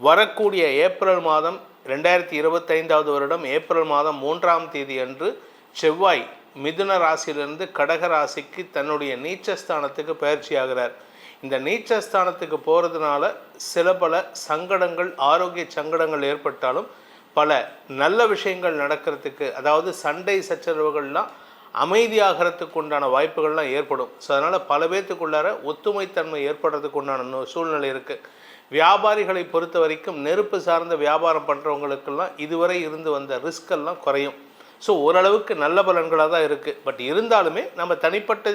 வரக்கூடிய ஏப்ரல் மாதம் ரெண்டாயிரத்தி இருபத்தைந்தாவது வருடம் ஏப்ரல் மாதம் மூன்றாம் தேதி அன்று செவ்வாய் மிதுன ராசியிலிருந்து கடக ராசிக்கு தன்னுடைய நீச்சஸ்தானத்துக்கு பயிற்சியாகிறார். இந்த நீச்சஸ்தானத்துக்கு போகிறதுனால சில பல சங்கடங்கள் ஆரோக்கிய சங்கடங்கள் ஏற்பட்டாலும் பல நல்ல விஷயங்கள் நடக்கிறதுக்கு அதாவது சண்டை சச்சரவுகள்லாம் அமைதியாகிறதுக்கு உண்டான வாய்ப்புகள்லாம் ஏற்படும். ஸோ அதனால் பல பேர்த்துக்குள்ளார ஒத்துமைத்தன்மை ஏற்படுறதுக்கு உண்டான சூழ்நிலை இருக்குது வியாபாரிகளை பொறுத்த வரைக்கும் நெருப்பு சார்ந்த வியாபாரம் பண்ணுறவங்களுக்கெல்லாம் இதுவரை இருந்து வந்த ரிஸ்கெல்லாம் குறையும். ஸோ ஓரளவுக்கு நல்ல பலன்களாக தான் இருக்குது பட் இருந்தாலுமே நம்ம தனிப்பட்ட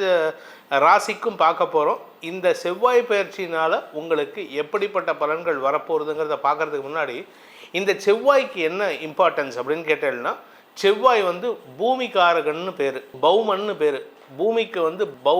ராசிக்கும் பார்க்க போகிறோம் இந்த செவ்வாய் பயிற்சியினால் உங்களுக்கு எப்படிப்பட்ட பலன்கள் வரப்போகுதுங்கிறத பார்க்குறதுக்கு முன்னாடி இந்த செவ்வாய்க்கு என்ன இம்பார்ட்டன்ஸ் அப்படின்னு கேட்டேன்னா செவ்வாய் வந்து பூமிகாரகன்னு பேர் பௌமன்னு பேர். பூமிக்கு வந்து பௌ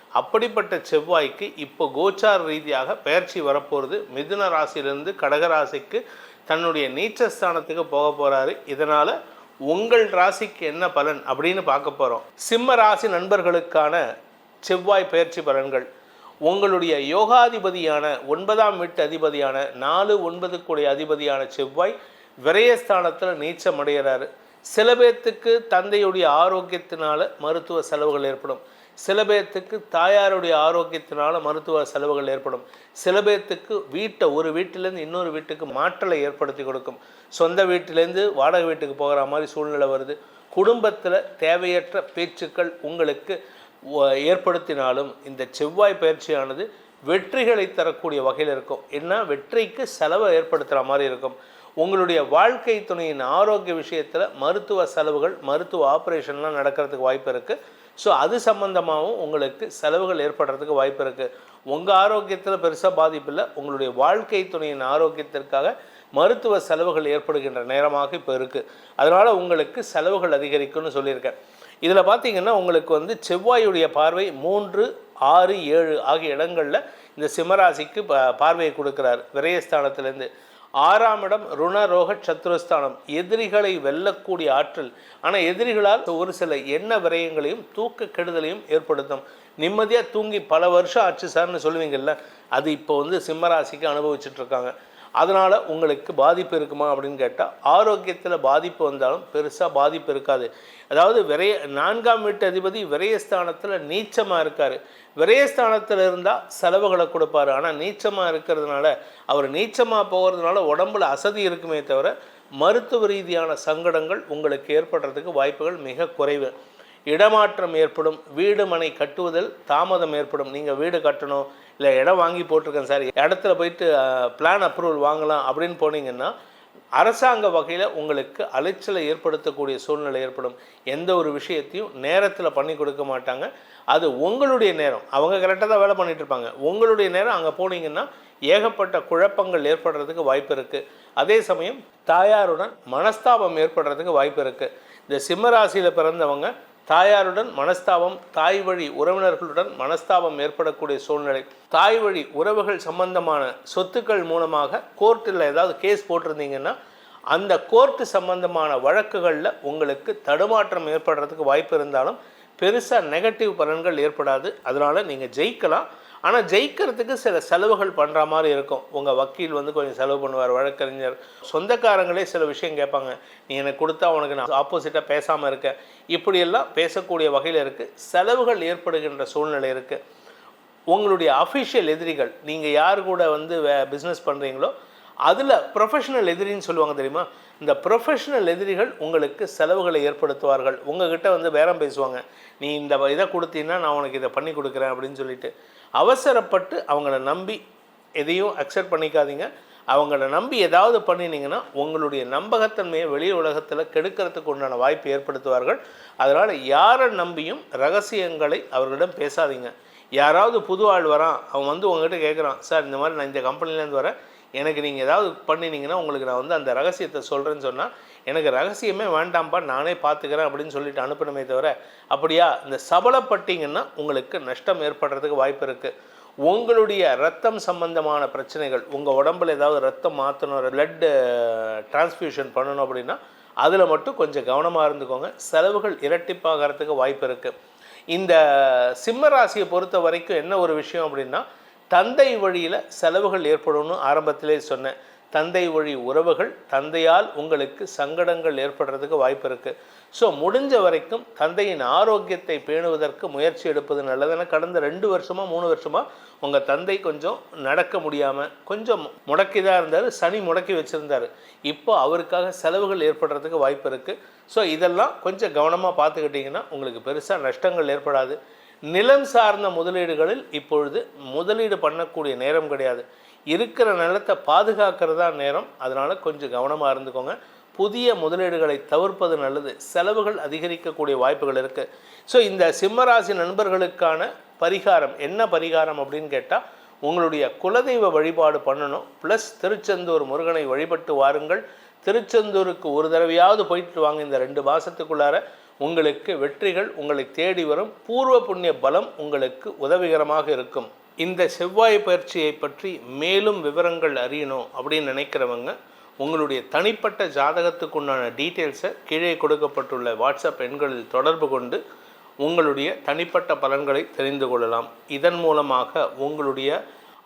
அப்படிப்பட்ட செவ்வாய்க்கு இப்போ கோச்சார ரீதியாக பெயர்ச்சி வரப்போகிறது மிதுன ராசியிலிருந்து கடக ராசிக்கு தன்னுடைய நீச்சஸ்தானத்துக்கு போக போகிறாரு இதனால் உங்கள் ராசிக்கு என்ன பலன் அப்படின்னு பார்க்க போகிறோம் சிம்ம ராசி நண்பர்களுக்கான செவ்வாய் பயிற்சி பலன்கள். உங்களுடைய யோகாதிபதியான ஒன்பதாம் வீட்டு அதிபதியான நாலு ஒன்பது கூடிய அதிபதியான செவ்வாய் விரயஸ்தானத்தில் நீச்சம் அடைகிறாரு. சில பேர்த்துக்கு தந்தையுடைய ஆரோக்கியத்தினால மருத்துவ செலவுகள் ஏற்படும். சில பேர்த்துக்கு தாயாருடைய ஆரோக்கியத்தினால மருத்துவ செலவுகள் ஏற்படும். சில பேர்த்துக்கு வீட்டை ஒரு வீட்டிலேருந்து இன்னொரு வீட்டுக்கு மாற்றலை ஏற்படுத்தி கொடுக்கும். சொந்த வீட்டிலேருந்து வாடகை வீட்டுக்கு போகிற மாதிரி சூழ்நிலை வருது. குடும்பத்தில் தேவையற்ற பேச்சுக்கள் உங்களுக்கு ஏற்படுத்தினாலும் இந்த செவ்வாய் பயிற்சியானது வெற்றிகளை தரக்கூடிய வகையில் இருக்கும். என்ன வெற்றிக்கு செலவை ஏற்படுத்துகிற மாதிரி இருக்கும். உங்களுடைய வாழ்க்கை துணையின் ஆரோக்கிய விஷயத்தில் மருத்துவ செலவுகள் மருத்துவ ஆப்ரேஷன்லாம் நடக்கிறதுக்கு வாய்ப்பு இருக்குது ஸோ அது சம்மந்தமாகவும் உங்களுக்கு செலவுகள் ஏற்படுறதுக்கு வாய்ப்பு இருக்குது உங்கள் ஆரோக்கியத்தில் பெருசாக பாதிப்பு இல்லை. உங்களுடைய வாழ்க்கை துணையின் ஆரோக்கியத்திற்காக மருத்துவ செலவுகள் ஏற்படுகின்ற நேரமாக இப்போ இருக்குது அதனால் உங்களுக்கு செலவுகள் அதிகரிக்கும்னு சொல்லியிருக்கேன். இதில் பார்த்தீங்கன்னா உங்களுக்கு வந்து செவ்வாயுடைய பார்வை மூன்று ஆறு ஏழு ஆகிய இடங்களில் இந்த சிம்மராசிக்கு ப- பார்வையை கொடுக்குறார். விரயஸ்தானத்துலேருந்து. ஆறாம் இடம் ருணரோக சத்ருஸ்தானம். எதிரிகளை வெல்லக்கூடிய ஆற்றல். ஆனால் எதிரிகளால் ஒரு சில எண்ண விரயங்களையும் தூக்க கெடுதலையும் ஏற்படுத்தும். நிம்மதியாக தூங்கி பல வருஷம் ஆச்சு சார்னு சொல்லுவீங்கல்ல? அது இப்போ வந்து சிம்மராசிக்கு அனுபவிச்சுட்ருக்காங்க இருக்காங்க. அதனால் உங்களுக்கு பாதிப்பு இருக்குமா அப்படின்னு கேட்டால் ஆரோக்கியத்தில் பாதிப்பு வந்தாலும் பெருசாக பாதிப்பு இருக்காது. அதாவது விரைய நான்காம் வீட்டு அதிபதி விரயஸ்தானத்தில் நீச்சமாக இருக்கார். விரயஸ்தானத்தில் இருந்தால் செலவுகளை கொடுப்பாரு. ஆனால் நீச்சமாக இருக்கிறதுனால அவர் நீச்சமாக போகிறதுனால உடம்புல அசதி இருக்குமே தவிர மருத்துவ ரீதியான சங்கடங்கள் உங்களுக்கு ஏற்படுறதுக்கு வாய்ப்புகள் மிக குறைவு. இடமாற்றம் ஏற்படும் வீடு மனை கட்டுவதில் தாமதம் ஏற்படும். நீங்கள் வீடு கட்டணும் இல்லை இடம் வாங்கி போட்டிருக்கேன் சார். இடத்துல போயிட்டு பிளான் அப்ரூவல் வாங்கலாம் அப்படின்னு போனீங்கன்னா அரசாங்க வகையில் உங்களுக்கு அலைச்சலை ஏற்படுத்தக்கூடிய சூழ்நிலை ஏற்படும். எந்த ஒரு விஷயத்தையும் நேரத்தில் பண்ணி கொடுக்க மாட்டாங்க. அது உங்களுடைய நேரம். அவங்க கரெக்டாக தான் வேலை பண்ணிகிட்ருப்பாங்க இருப்பாங்க. உங்களுடைய நேரம் அங்கே போனீங்கன்னா ஏகப்பட்ட குழப்பங்கள் ஏற்படுறதுக்கு வாய்ப்பு இருக்குது அதே சமயம் தாயாருடன் மனஸ்தாபம் ஏற்படுறதுக்கு வாய்ப்பு இருக்குது இந்த சிம்மராசியில் பிறந்தவங்க தாயாருடன் மனஸ்தாபம் தாய் வழி உறவினர்களுடன் மனஸ்தாபம் ஏற்படக்கூடிய சூழ்நிலை. தாய் வழி உறவுகள் சம்பந்தமான சொத்துக்கள் மூலமாக கோர்ட்டில் ஏதாவது கேஸ் போட்டிருந்தீங்கன்னா அந்த கோர்ட்டு சம்பந்தமான வழக்குகளில் உங்களுக்கு தடுமாற்றம் ஏற்படுறதுக்கு வாய்ப்பு இருந்தாலும் பெருசாக நெகட்டிவ் பலன்கள் ஏற்படாது. அதனால் நீங்கள் ஜெயிக்கலாம். ஆனால் ஜெயிக்கிறதுக்கு சில செலவுகள் பண்ணுற மாதிரி இருக்கும். உங்கள் வக்கீல் வந்து கொஞ்சம் செலவு பண்ணுவார் வழக்கறிஞர். சொந்தக்காரங்களே சில விஷயம் கேட்பாங்க. நீ எனக்கு கொடுத்தா உனக்கு நான் ஆப்போசிட்டாக பேசாமல் இருக்கேன் இப்படியெல்லாம் பேசக்கூடிய வகையில் இருக்குது செலவுகள் ஏற்படுகின்ற சூழ்நிலை இருக்குது உங்களுடைய அஃபிஷியல் எதிரிகள் நீங்கள் யார் கூட வந்து வே பிஸ்னஸ் பண்ணுறீங்களோ அதில் ப்ரொஃபஷனல் எதிரின்னு சொல்லுவாங்க தெரியுமா? இந்த ப்ரொஃபஷனல் எதிரிகள் உங்களுக்கு செலவுகளை ஏற்படுத்துவார்கள். உங்ககிட்ட வந்து பேரம் பேசுவாங்க. நீ இந்த இதை கொடுத்தீங்கன்னா நான் உனக்கு இதை பண்ணி கொடுக்குறேன் அப்படின்னு சொல்லிட்டு அவசரப்பட்டு அவங்கள நம்பி எதையும் அக்செப்ட் பண்ணிக்காதீங்க. அவங்கள நம்பி ஏதாவது பண்ணினீங்கன்னா உங்களுடைய நம்பகத்தன்மையை வெளி உலகத்தில் கெடுக்கிறதுக்கு உண்டான வாய்ப்பு ஏற்படுத்துவார்கள். அதனால் யாரை நம்பியும் ரகசியங்களை அவர்களிடம் பேசாதீங்க. யாராவது புது ஆள் வரான். அவன் வந்து உங்ககிட்ட கேட்குறான் சார் இந்த மாதிரி நான் இந்த கம்பெனிலேருந்து வரேன். எனக்கு நீங்கள் ஏதாவது பண்ணினீங்கன்னா உங்களுக்கு நான் வந்து அந்த ரகசியத்தை சொல்கிறேன்னு சொன்னால் எனக்கு ரகசியமே வேண்டாம்ப்பா நானே பார்த்துக்கிறேன் அப்படின்னு சொல்லிட்டு அனுப்பணுமே தவிர அப்படியா? இந்த சபலப்பட்டீங்கன்னா உங்களுக்கு நஷ்டம் ஏற்படுறதுக்கு வாய்ப்பு இருக்குது உங்களுடைய ரத்தம் சம்பந்தமான பிரச்சனைகள் உங்கள் உடம்புல ஏதாவது ரத்தம் மாற்றணும் பிளட்டு டிரான்ஸ்ஃபியூஷன் பண்ணணும் அப்படின்னா அதில் மட்டும் கொஞ்சம் கவனமாக இருந்துக்கோங்க. செலவுகள் இரட்டிப்பாகிறதுக்கு வாய்ப்பு இருக்குது இந்த சிம்ம ராசியை பொறுத்த வரைக்கும் என்ன ஒரு விஷயம் அப்படின்னா தந்தை வழியில் செலவுகள் ஏற்படும்னு ஆரம்பத்திலே சொன்னேன். தந்தை வழி உறவுகள் தந்தையால் உங்களுக்கு சங்கடங்கள் ஏற்படுறதுக்கு வாய்ப்பு இருக்குது ஸோ முடிஞ்ச வரைக்கும் தந்தையின் ஆரோக்கியத்தை பேணுவதற்கு முயற்சி எடுப்பது நல்லதுன்னு கடந்த ரெண்டு வருஷமாக மூணு வருஷமாக உங்கள் தந்தை கொஞ்சம் நடக்க முடியாமல் கொஞ்சம் முடக்கி தான் இருந்தார் சனி முடக்கி வச்சுருந்தார். இப்போ அவருக்காக செலவுகள் ஏற்படுறதுக்கு வாய்ப்பு இருக்குது ஸோ இதெல்லாம் கொஞ்சம் கவனமாக பார்த்துக்கிட்டிங்கன்னா உங்களுக்கு பெருசாக நஷ்டங்கள் ஏற்படாது. நிலம் சார்ந்த முதலீடுகளில் இப்பொழுது முதலீடு பண்ணக்கூடிய நேரம் கிடையாது. இருக்கிற நிலத்தை பாதுகாக்கிறதா நேரம். அதனால் கொஞ்சம் கவனமாக இருந்துக்கோங்க. புதிய முதலீடுகளை தவிர்ப்பது நல்லது. செலவுகள் அதிகரிக்கக்கூடிய வாய்ப்புகள் இருக்குது ஸோ இந்த சிம்மராசி நண்பர்களுக்கான பரிகாரம் என்ன பரிகாரம் அப்படின்னு கேட்டால் உங்களுடைய குலதெய்வ வழிபாடு பண்ணணும். ப்ளஸ் திருச்செந்தூர் முருகனை வழிபட்டு வாருங்கள். திருச்செந்தூருக்கு ஒரு தடவையாவது போயிட்டு வாங்க இந்த ரெண்டு மாதத்துக்குள்ளார உங்களுக்கு வெற்றிகள் உங்களை தேடி வரும். பூர்வ புண்ணிய பலம் உங்களுக்கு உதவிகரமாக இருக்கும். இந்த செவ்வாய் பயிற்சியை பற்றி மேலும் விவரங்கள் அறியணும் அப்படின்னு நினைக்கிறவங்க உங்களுடைய தனிப்பட்ட ஜாதகத்துக்குண்டான டீட்டெயில்ஸை கீழே கொடுக்கப்பட்டுள்ள வாட்ஸ்அப் எண்களில் தொடர்பு கொண்டு உங்களுடைய தனிப்பட்ட பலன்களை தெரிந்து கொள்ளலாம். இதன் மூலமாக உங்களுடைய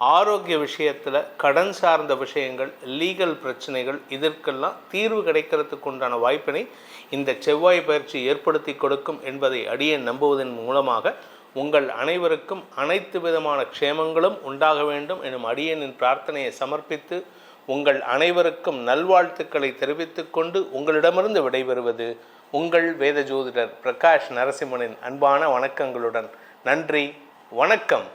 ஆரோக்கிய விஷயத்தில் கடன் சார்ந்த விஷயங்கள் லீகல் பிரச்சனைகள் இதற்கெல்லாம் தீர்வு கிடைக்கிறதுக்கு உண்டான வாய்ப்பினை இந்த செவ்வாய் பயிற்சி ஏற்படுத்தி கொடுக்கும் என்பதை அடியே நம்புவதன் மூலமாக உங்கள் அனைவருக்கும் அனைத்து விதமான க்ஷேமங்களும் உண்டாக வேண்டும் எனும் அடியனின் பிரார்த்தனையை சமர்ப்பித்து உங்கள் அனைவருக்கும் நல்வாழ்த்துக்களை தெரிவித்துக் கொண்டு உங்களிடமிருந்து விடைபெறுவது உங்கள் வேத ஜோதிடர் பிரகாஷ் நரசிம்மனின் அன்பான வணக்கங்களுடன். நன்றி வணக்கம்.